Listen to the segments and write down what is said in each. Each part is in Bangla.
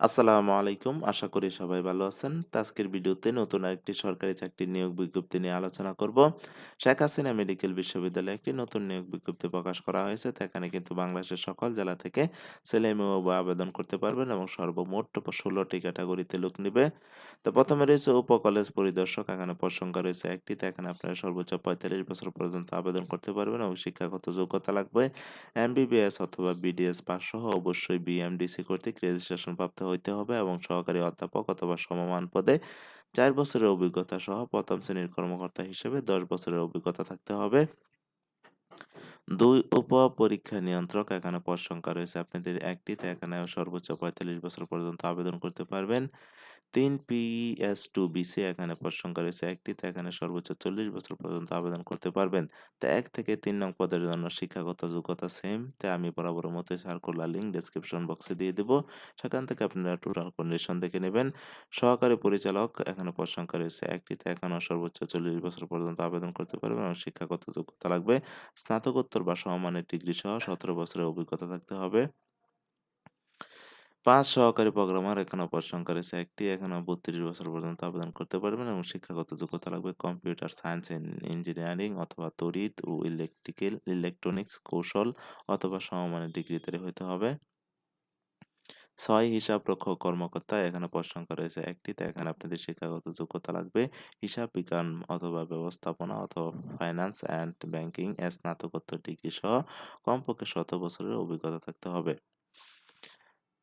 আসসালামু আলাইকুম। আশা করি সবাই ভালো আছেন। আজকের ভিডিওতে নতুন আরেকটি সরকারি চাকরির নিয়োগ বিজ্ঞপ্তি নিয়ে আলোচনা করব। শেখ হাসিনা মেডিকেল বিশ্ববিদ্যালয়ে একটি নতুন নিয়োগ বিজ্ঞপ্তি প্রকাশ করা হয়েছে। তো এখানে কিন্তু বাংলাদেশের সকল জেলা থেকে ছেলে-মেয়ে উভয় আবেদন করতে পারবেন এবং সর্বমোট ১৬ টি ক্যাটাগরিতে লোক নিবে। তো প্রথমে রয়েছে উপ কলেজ পরিদর্শক। এখানে পদ রয়েছে ১ টি। তো এখানে আপনারা সর্বোচ্চ ৪৫ বছর পর্যন্ত আবেদন করতে পারবেন এবং শিক্ষাগত যোগ্যতা লাগবে এমবিবিএস অথবা বিডিএস পাস সহ অবশ্যই বিএমডিসি কর্তৃক রেজিস্ট্রেশন প্রাপ্ত হইতে হবে এবং সহকারী অধ্যাপক অথবা সমমান পদে চার বছরের অভিজ্ঞতা সহ প্রথম শ্রেণির কর্মকর্তা হিসেবে ১০ বছরের অভিজ্ঞতা থাকতে হবে। ২ উপ পরীক্ষা নিয়ন্ত্রক এখানে পদ সংখ্যা রয়েছে আপনাদের ১ টি। এখানে সর্বোচ্চ ৪৫ বছর পর্যন্ত আবেদন করতে পারবেন। ৩ পিএস2বিসি এখানে পদ সংখ্যা রয়েছে ১ টি। তো এখানে সর্বোচ্চ ৪০ বছর পর্যন্ত আবেদন করতে পারবেন। তো এক থেকে তিন নং পদের জন্য শিক্ষাগত যোগ্যতা সেম। তো আমি বরাবরের মতোই সার্কুলার লিঙ্ক ডেসক্রিপশন বক্সে দিয়ে দেব। সেখান থেকে আপনারা টোটাল কন্ডিশন দেখে নেবেন। সহকারী পরিচালক এখানে পদ সংখ্যা রয়েছে ১ টি। তো সর্বোচ্চ ৪০ বছর পর্যন্ত আবেদন করতে পারবেন এবং শিক্ষাগত যোগ্যতা লাগবে স্নাতকোত্তর বা সমমানের ডিগ্রি সহ ১৭ বছরের অভিজ্ঞতা থাকতে হবে। পাঁচ সহকারী প্রোগ্রামার এখানে পদ সংখ্যা রয়েছে ১ টি। এখানেও ৩২ বছর পর্যন্ত আবেদন করতে পারবেন এবং শিক্ষাগত যোগ্যতা লাগবে কম্পিউটার সায়েন্স, ইঞ্জিনিয়ারিং অথবা তড়িৎ ও ইলেকট্রিক্যাল ইলেকট্রনিক্স কৌশল অথবা সমমানের তৈরি হতে হবে। ৬ হিসাবরক্ষক কর্মকর্তা, এখানে পদ সংখ্যা রয়েছে ১ টি। তো এখানে আপনাদের শিক্ষাগত যোগ্যতা লাগবে হিসাব বিজ্ঞান অথবা ব্যবস্থাপনা অথবা ফাইন্যান্স অ্যান্ড ব্যাংকিং এ স্নাতকোত্তর ডিগ্রি সহ কমপক্ষে ১৭ বছরের অভিজ্ঞতা থাকতে হবে।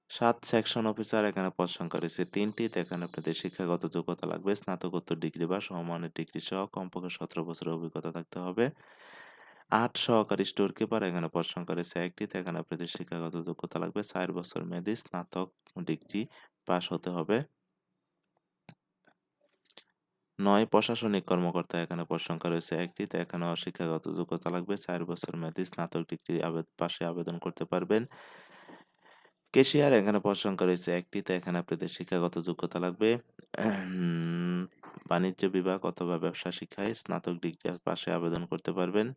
সাত সেকশন অফিসার এখানে পদ সংখ্যা রয়েছে ৩ টি। এখানে আপনাদের শিক্ষাগত যোগ্যতা লাগবে স্নাতকোত্তর ডিগ্রি বা সমমানের ডিগ্রি সহ কমপক্ষে ১৭ বছরের অভিজ্ঞতা থাকতে হবে। ৮ সহকারী স্টোর কিপার এখানে পদ সংখ্যা রয়েছে ১ টি। তো এখানে আপনাদের শিক্ষাগত যোগ্যতা লাগবে চার বছর মেয়াদী স্নাতক ডিগ্রি পাস হতে হবে। নয় প্রশাসনিক কর্মকর্তা, এখানে পদ সংখ্যা রয়েছে ১ টি। তো এখানেও শিক্ষাগত যোগ্যতা লাগবে চার বছর মেয়াদী স্নাতক ডিগ্রি পাশে আবেদন করতে পারবেন। কেশিয়ার, এখানে পদ সংখ্যা রয়েছে ১ টি। এখানে আপনাদের শিক্ষাগত যোগ্যতা লাগবে বাণিজ্য বিভাগ অথবা ব্যবসা শিক্ষায় স্নাতক ডিগ্রি পাশে আবেদন করতে পারবেন।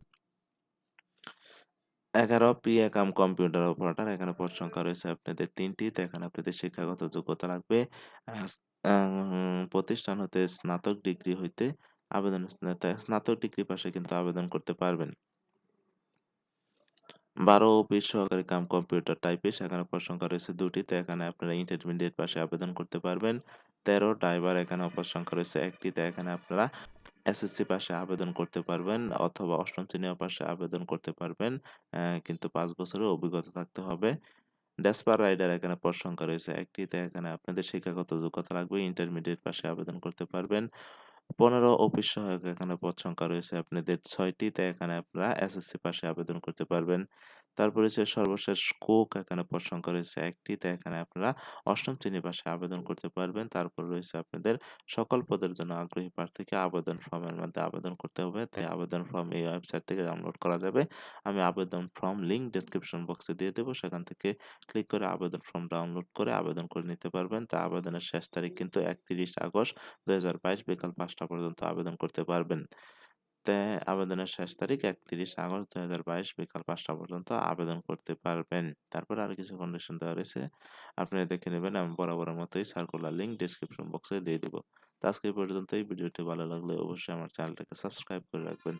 ১১ পি একাম কম্পিউটার অপারেটর এখানে পদ সংখ্যা রয়েছে আপনাদের ৩ টি। তো এখানে আপনাদের শিক্ষাগত যোগ্যতা লাগবে প্রতিষ্ঠান হতে স্নাতক ডিগ্রি হইতে আবেদন স্নাতক ডিগ্রি পাশে কিন্তু আবেদন করতে পারবেন। ১২ অফিস সহকারী কাম কম্পিউটার টাইপিস্ট এখানে পদ সংখ্যা রয়েছে ২ টি। তো এখানে আপনারা ইন্টারমিডিয়েট পাশে আবেদন করতে পারবেন। ১৩ ড্রাইভার এখানে পদ সংখ্যা রয়েছে ১ টি। তো এখানে আপনারা এসএসসি পাশে আবেদন করতে পারবেন অথবা অষ্টম শ্রেণি পাশে আবেদন করতে পারবেন। কিন্তু পাঁচ বছরের অভিজ্ঞতা থাকতে হবে। ডেসপার রাইডার এখানে পদ সংখ্যা রয়েছে ১ টি। এখানে আপনাদের শিক্ষাগত যোগ্যতা লাগবে ইন্টারমিডিয়েট পাশে আবেদন করতে পারবেন। ১৫ অফিস সহায়ক এখানে পদ সংখ্যা রয়েছে আপনাদের ৬ টি। এখানে আপনারা এসএসসি পাশে আবেদন করতে পারবেন। তারপরে হচ্ছে সর্বশেষ কুক এখানে সংখ্যা রয়েছে ১ টি। তো এখানে আপনারা অষ্টম শ্রেণি পাশে আবেদন করতে পারবেন। তারপর রয়েছে আপনাদের সকল পদের জন্য আগ্রহী প্রার্থীকে আবেদন ফর্মের মধ্যে আবেদন করতে হবে। তাই আবেদন ফর্ম এই ওয়েবসাইট থেকে ডাউনলোড করা যাবে। আমি আবেদন ফর্ম লিঙ্ক ডেসক্রিপশন বক্সে দিয়ে দেবো সেখান থেকে ক্লিক করে আবেদন ফর্ম ডাউনলোড করে আবেদন করে নিতে পারবেন। তা আবেদনের শেষ তারিখ কিন্তু ৩১ আগস্ট ২০২২ বিকাল পাঁচটা পর্যন্ত আবেদন করতে পারবেন। তে আবেদনের শেষ তারিখ ৩১ আগস্ট ২০২২ বিকাল পাঁচটা পর্যন্ত আবেদন করতে পারবেন। তারপরে আর কিছু কন্ডিশন দেওয়া রয়েছে। আপনি দেখে নেবেন। আমি বরাবরের মতোই সার্কুলার লিঙ্ক ডিসক্রিপশন বক্সে দিয়ে দেবো তো আজকে এই পর্যন্তই। ভিডিওটি ভালো লাগলে অবশ্যই আমার চ্যানেলটাকে সাবস্ক্রাইব করে রাখবেন।